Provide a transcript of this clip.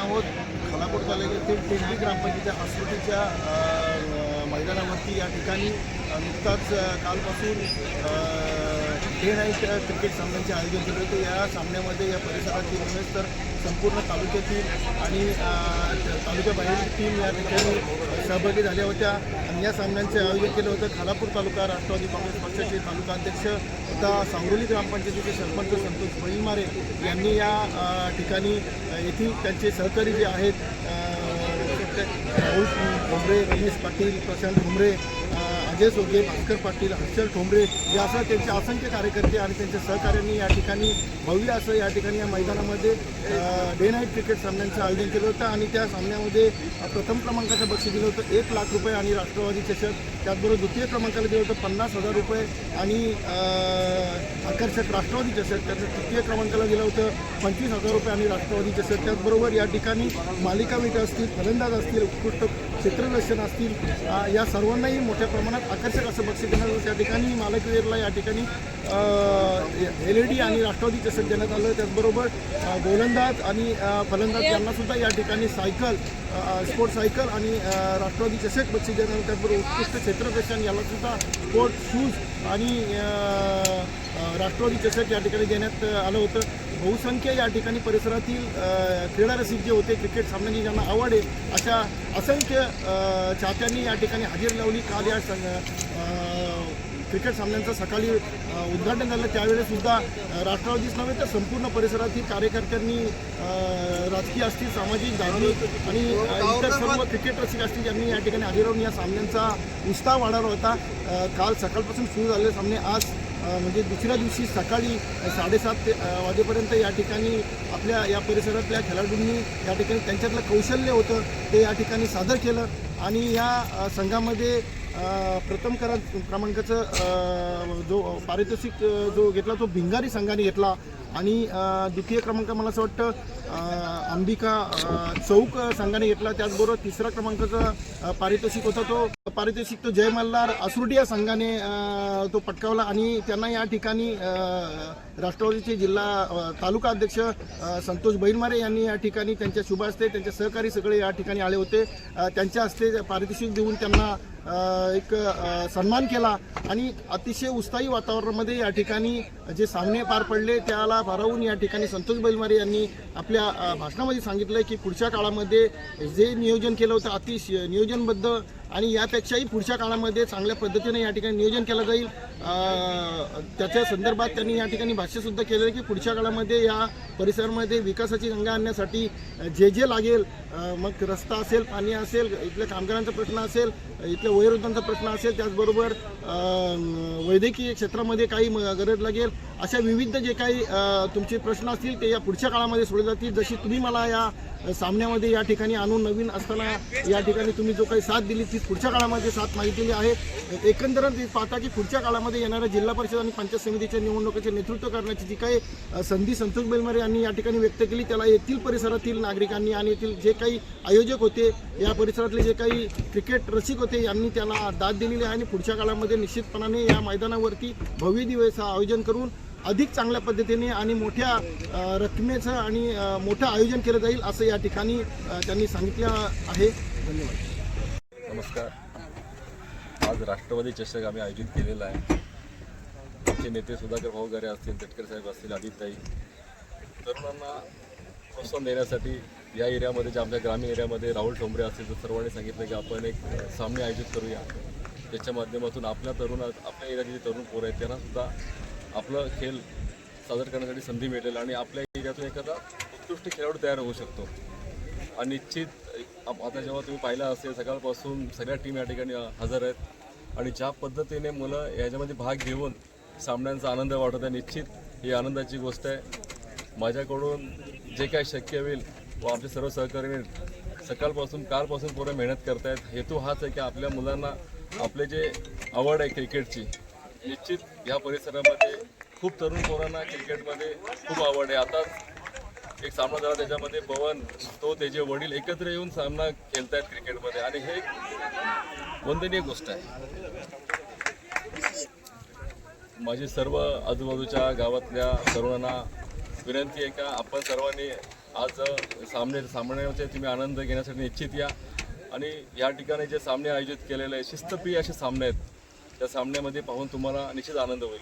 आहोत. खालापूर तालुक्यातील टेंबी ग्रामपंचायतीच्या हॉस्पिटलच्या मैदानावरती या ठिकाणी नुकताच कालपासून डे नाईट क्रिकेट सामन्यांचे आयोजन केले होते. या सामन्यामध्ये या परिसरातील नव्हेच तर संपूर्ण तालुक्यातील आणि तालुक्याबाहेरील टीम या ठिकाणी सहभागी झाल्या होत्या. या सामन्यांचे आयोजन केलं होतं. खालापूर तालुका राष्ट्रवादी काँग्रेस पक्षाचे तालुका अध्यक्ष आता सांगोली ग्रामपंचायतीचे सरपंच संतोष बैलमारे यांनी या ठिकाणी येथील त्यांचे सहकारी जे आहेत राहुल भोंबरे रमेश पाटील प्रशांत ठोंबरे अजय सोगे भास्कर पाटील हर्षल ठोंबरे यासह त्यांचे असंख्य कार्यकर्ते आणि त्यांच्या सहकाऱ्यांनी या ठिकाणी भव्य असं या ठिकाणी या मैदानामध्ये डे नाईट क्रिकेट सामन्यांचं आयोजन केलं होतं आणि त्या सामन्यामध्ये प्रथम क्रमांकाचं बक्षीस दिलं होतं एक लाख रुपये आणि राष्ट्रवादी चषक. त्याचबरोबर द्वितीय क्रमांकाला दिलं होतं पन्नास हजार रुपये आणि आकर्षक राष्ट्रवादी चषक. त्याचं तृतीय क्रमांकाला दिलं होतं पंचवीस हजार रुपये आणि राष्ट्रवादी चषक. त्याचबरोबर या ठिकाणी मालिका विट असतील फलंदाज असतील उत्कृष्ट क्षेत्रदर्शन असतील या सर्वांनाही मोठ्या प्रमाणात आकर्षक असं बक्षीस देण्यात त्या ठिकाणी मालकवीरला या ठिकाणी एल ई डी आणि राष्ट्रवादी चषक देण्यात आलं. त्याचबरोबर गोलंदाज आणि फलंदाज यांनासुद्धा या ठिकाणी सायकल स्पोर्ट सायकल आणि राष्ट्रवादी चषक बक्षीस देण्यात आलं त्याचबरोबर उत्कृष्ट क्षेत्रदर्शन यालासुद्धा स्पोर्ट शूज आणि राष्ट्रवादी चषक या ठिकाणी देण्यात आलं होतं. बहुसंख्य या ठिकाणी परिसरातील क्रीडारसिक जे होते क्रिकेट सामन्याची ज्यांना आवड आहे अशा असंख्य चाहत्यांनी या ठिकाणी हजेरी लावली. काल या क्रिकेट सामन्यांचं सकाळी उद्घाटन झालं. त्यावेळेसुद्धा राष्ट्रवादीच नव्हे तर संपूर्ण परिसरातील कार्यकर्त्यांनी राजकीय असतील सामाजिक धार्मिक आणि इतर सर्व क्रिकेट रसिक असतील यांनी या ठिकाणी हजेरी लावून या सामन्यांचा उत्साह वाढवला होता. काल सकाळपासून सुरू झालेले सामने आज म्हणजे दुसऱ्या दिवशी सकाळी साडेसात ते वाजेपर्यंत या ठिकाणी आपल्या या परिसरातल्या खेळाडूंनी या ठिकाणी त्यांच्यातलं कौशल्य होतं ते या ठिकाणी सादर केलं. आणि या संघामध्ये प्रथम करा क्रमांकाचं जो पारितोषिक जो घेतला तो भिंगारी संघाने घेतला. आणि द्वितीय क्रमांक मला असं वाटतं अंबिका चौक संघाने घेतला. त्याचबरोबर तिसरा क्रमांकाचा पारितोषिक होता तो पारितोषिक तो जय मल्हार असुरडिया या संघाने तो पटकावला. आणि त्यांना या ठिकाणी राष्ट्रवादीचे जिल्हा तालुका अध्यक्ष संतोष बैलमारे यांनी या ठिकाणी त्यांच्या शुभ हस्ते त्यांचे सहकारी सगळे या ठिकाणी आले होते. त्यांच्या हस्ते पारितोषिक देऊन त्यांना एक सन्मान केला आणि अतिशय उत्साही वातावरणामध्ये या ठिकाणी जे सामने पार पडले त्याला भारावून या ठिकाणी संतोष बैलमारे यांनी आपल्या भाषणामध्ये सांगितलं की पुढच्या काळामध्ये जे नियोजन केलं होतं अतिशय नियोजनबद्ध आणि यापेक्षाही पुढच्या काळामध्ये चांगल्या पद्धतीने या ठिकाणी नियोजन केलं जाईल. त्याच्या संदर्भात त्यांनी या ठिकाणी भाष्यसुद्धा केलेलं आहे की पुढच्या काळामध्ये या परिसरामध्ये विकासाची गंगा आणण्यासाठी जे जे लागेल मग रस्ता असेल पाणी असेल इथल्या कामगारांचा प्रश्न असेल इथल्या वयोवृद्धांचा प्रश्न असेल त्याचबरोबर वैद्यकीय क्षेत्रामध्ये काही म- गरज लागेल अशा विविध जे काही तुमचे प्रश्न असतील ते या पुढच्या काळामध्ये सोडले जातील. जशी तुम्ही मला या सामन्यामध्ये या ठिकाणी आणून नवीन असताना या ठिकाणी तुम्ही जो काही साथ दिली ती पुढच्या काळामध्ये साथ मागितलेली आहे. एकंदरच पाहता की पुढच्या काळामध्ये येणाऱ्या जिल्हा परिषद आणि पंचायत समितीच्या निवडणुकीचे नेतृत्व करण्याची जी काही संधी संतोष बेलमारे यांनी या ठिकाणी व्यक्त केली त्याला येथील परिसरातील नागरिकांनी आणि येथील जे काही आयोजक होते या परिसरातले जे काही क्रिकेट रसिक होते यांनी त्याला दाद दिलेली आहे आणि पुढच्या काळामध्ये निश्चितपणाने या मैदानावरती भव्य दिवस आयोजन करून अधिक चांगल्या पद्धतीने आणि मोठ्या रकमेचं आणि मोठं आयोजन केलं जाईल असं या ठिकाणी त्यांनी सांगितलं आहे. धन्यवाद. नमस्कार. आज राष्ट्रवादी चषक आम्ही आयोजित केलेला आहे. आमचे नेते सुधाकर भाऊ गरे असतील तटकर साहेब असतील आदित्यताई. तरुणांना प्रोत्साहन देण्यासाठी या एरियामध्ये जे आमच्या ग्रामीण एरियामध्ये राहुल ठोंबरे असतील तर सर्वांनी सांगितलं की आपण एक सामने आयोजित करूया. त्याच्या माध्यमातून आपल्या तरुणा आपल्या एरियाचे जे तरुण पोरं आहेत त्यांनासुद्धा आपलं खेळ सादर करण्यासाठी संधी मिळेल आणि आपल्या एरियातून एखादा उत्कृष्ट खेळाडू तयार होऊ शकतो. आणि निश्चित आता जेव्हा तुम्ही पाहिलं असेल सकाळपासून सगळ्या टीम या ठिकाणी हजर आहेत. आणि ज्या पद्धतीने मुलं याच्यामध्ये भाग घेऊन सामन्यांचा आनंद वाटत आहे निश्चित ही आनंदाची गोष्ट आहे. माझ्याकडून जे काय शक्य होईल व आमचे सर्व सहकारी सकाळपासून कालपासून पूर्ण मेहनत करतायत. हेतू हाच आहे की आपल्या मुलांना आपले जे आवड आहे क्रिकेटची निश्चित या परिसरामध्ये खूप तरुण पोरांना क्रिकेटमध्ये खूप आवड आहे. आताच एक सामना झाला त्याच्यामध्ये पवन तो त्याचे वडील एकत्र येऊन सामना खेळतायत क्रिकेटमध्ये. आणि हे एक वंदनीय गोष्ट आहे. माझी सर्व आजूबाजूच्या गावातल्या तरुणांना विनंती आहे का आपण सर्वांनी आज सामने सामन्याचे तुम्ही आनंद घेण्यासाठी निश्चित या. आणि या ठिकाणी जे सामने आयोजित केलेले आहे शिस्तप्रिय असे सामने आहेत त्या सामन्यामध्ये पाहून तुम्हाला निश्चित आनंद होईल.